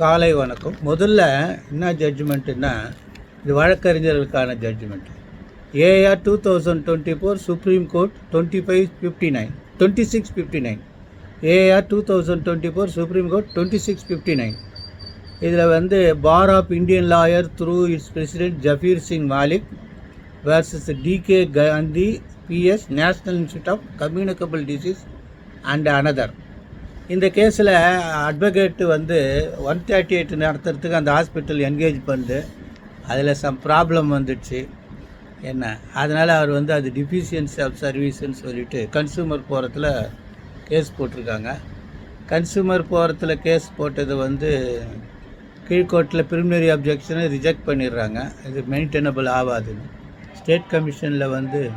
காலை வணக்கம். முதல்ல என்ன ஜட்ஜ்மெண்ட்டுன்னா இது வழக்கறிஞர்களுக்கான judgment AR two thousand twenty four supreme court twenty five fifty nine twenty six fifty nine AR two thousand twenty four supreme court twenty six fifty nine இதில் வந்து bar of Indian lawyer through its president Jasbir Singh Malik versus DK Gandhi PS national institute of communicable diseases and another இந்த கேஸில் advocate வந்து one thirty eight நடத்துறதுக்கு அந்த hospital engage பண்ணுது. அதில் some problem வந்துடுச்சு. என்ன? அதனால் அவர் வந்து அது டிஃபிஷியன்சி ஆஃப் சர்வீஸ்ன்னு சொல்லிட்டு கன்சூமர் போகிறத்துல கேஸ் போட்டிருக்காங்க. கன்சூமர் போகிறத்துல கேஸ் போட்டது வந்து கீழ்கோர்ட்டில் ப்ரிலிமினரி அப்ஜெக்ஷனை ரிஜெக்ட் பண்ணிடுறாங்க. இது மெயின்டெனபிள் ஆகாதுன்னு. ஸ்டேட் கமிஷனில் வந்து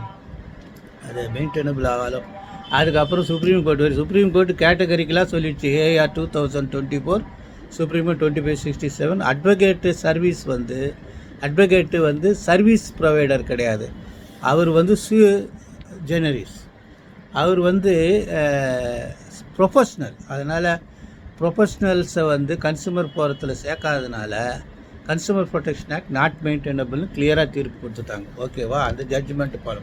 அது மெயின்டெனபிள் ஆகாலும் அதுக்கப்புறம் சுப்ரீம் கோர்ட் வரும் சுப்ரீம் கோர்ட் கேட்டகரிக்கலாக சொல்லிடுச்சு. A R two thousand twenty four Supreme Court twenty five sixty seven advocate service வந்து அட்வொகேட்டு வந்து சர்வீஸ் ப்ரொவைடர் கிடையாது. அவர் வந்து சு ஜெனரிஸ் அவர் வந்து ப்ரொஃபஷ்னல் அதனால் ப்ரொஃபஷ்னல்ஸை வந்து கன்சூமர் போகிறத்தில் சேர்க்காதனால கன்சூமர் ப்ரொடெக்ஷன் ஆக்ட் நாட் மெயின்டைனபிள்னு கிளியராக தீர்ப்பு கொடுத்துட்டாங்க. ஓகேவா அந்த ஜட்ஜ்மெண்ட் ஃபாலோ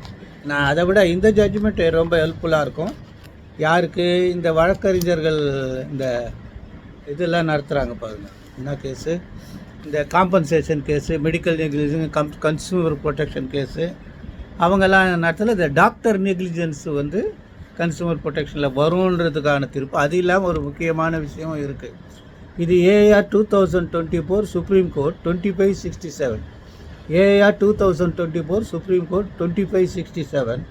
நான் அதை விட இந்த ஜட்ஜ்மெண்ட் ரொம்ப ஹெல்ப்ஃபுல்லாக இருக்கும். யாருக்கு? இந்த வழக்கறிஞர்கள் இந்த இதெல்லாம் நடத்துகிறாங்க பாருங்க. என்ன கேஸு இந்த compensation case medical negligence cum consumer protection case அவங்கெல்லாம் நடத்தல இந்த டாக்டர் நெக்லிஜென்ஸ் வந்து கன்சூமர் ப்ரொடெக்ஷனில் வரும்ன்றதுக்கான தீர்ப்பு. அது இல்லாமல் ஒரு முக்கியமான விஷயம் இருக்குது இது AR two thousand twenty four supreme court twenty five sixty seven AR two thousand twenty four supreme court twenty five sixty seven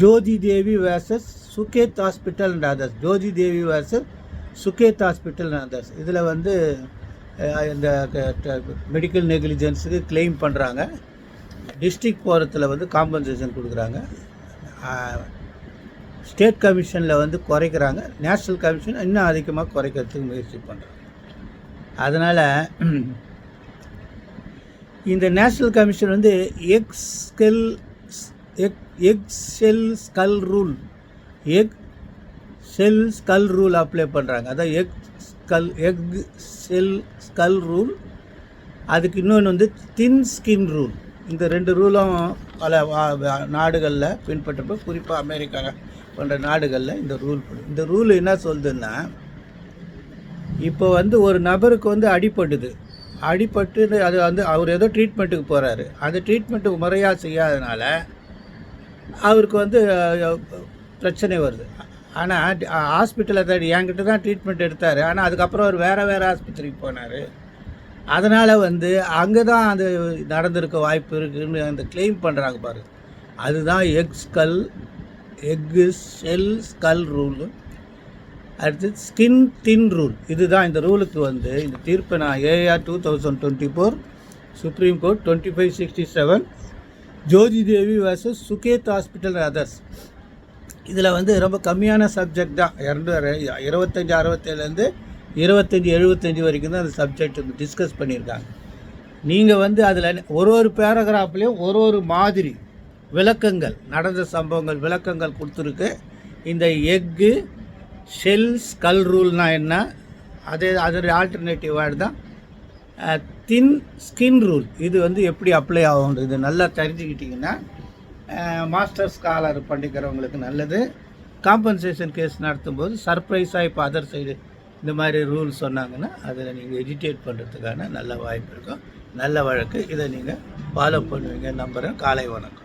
Jyoti Devi versus Suket hospital and others Jyoti Devi versus Suket hospital and others இதில் வந்து இந்த medical நெக்லிஜென்ஸுக்கு claim பண்ணுறாங்க district போகிறத்துல வந்து compensation கொடுக்குறாங்க. State கமிஷனில் வந்து குறைக்கிறாங்க. National commission இன்னும் அதிகமாக குறைக்கிறதுக்கு முயற்சி பண்ணுறாங்க அதனால் இந்த நேஷ்னல் கமிஷன் வந்து eggshell egg eggshell skull rule eggshell skull rule apply பண்ணுறாங்க அதான் egg skull eggshell skull rule. அதுக்கு இன்னொன்று வந்து தின் ஸ்கின் ரூல். இந்த ரெண்டு ரூலும் பல நாடுகளில் பின்பற்றப்போ குறிப்பாக அமெரிக்கா போன்ற நாடுகளில் இந்த ரூல் இந்த ரூல் என்ன சொல்லுதுன்னா இப்போ வந்து ஒரு நபருக்கு வந்து அடிபடுது அடிபட்டு அது வந்து அவர் ஏதோ ட்ரீட்மெண்ட்டுக்கு போகிறாரு அந்த ட்ரீட்மெண்ட்டுக்கு முறையாக செய்யாதனால அவருக்கு வந்து பிரச்சனை வருது. ஆனால் ஹாஸ்பிட்டலில் தேடி என்கிட்ட தான் ட்ரீட்மெண்ட் எடுத்தார். ஆனால் அதுக்கப்புறம் அவர் வேறு வேறு ஆஸ்பத்திரிக்கு போனார். அதனால் வந்து அங்கே தான் அது நடந்திருக்க வாய்ப்பு இருக்குதுன்னு அந்த கிளைம் பண்ணுறாங்க பாருங்கள் அதுதான் eggshell eggshell skull rule அடுத்து ஸ்கின் தின் ரூல் இதுதான் இந்த ரூலுக்கு வந்து இந்த தீர்ப்பை நான் AR two thousand twenty four supreme court twenty five sixty seven Jyoti Devi versus Suket hospital others இதில் வந்து ரொம்ப கம்மியான சப்ஜெக்ட் தான். இரண்டு இருபத்தஞ்சி அறுபத்தேழுலேருந்து இருபத்தஞ்சி எழுபத்தஞ்சி வரைக்கும் தான் அந்த சப்ஜெக்ட் டிஸ்கஸ் பண்ணியிருக்காங்க. நீங்கள் வந்து அதில் ஒரு ஒரு பேராகிராஃப்லேயும் ஒரு ஒரு மாதிரி விளக்கங்கள் நடந்த சம்பவங்கள் விளக்கங்கள் கொடுத்துருக்கு. இந்த எக்கு ஷெல் ஸ்கல் ரூல்னா என்ன? அதே அதோடைய ஆல்டர்னேட்டிவ் வேர்டு தான் தின் ஸ்கின் ரூல். இது வந்து எப்படி அப்ளை ஆகும் இது நல்லா தெரிஞ்சுக்கிட்டிங்கன்னா மாஸ்டர் ஸ்காலர் பண்ணிக்கிறவங்களுக்கு நல்லது. காம்பன்சேஷன் கேஸ் நடத்தும்போது சர்ப்ரைஸாக இப்போ அதர் சைடு இந்த மாதிரி ரூல் சொன்னாங்கன்னா அதில் நீங்கள் எஜிடேட் பண்ணுறதுக்கான நல்ல வாய்ப்பு இருக்கும். நல்ல வழக்கு. இதை நீங்கள் ஃபாலோ பண்ணுவீங்க. நம்புகிறேன் காலை வணக்கம்.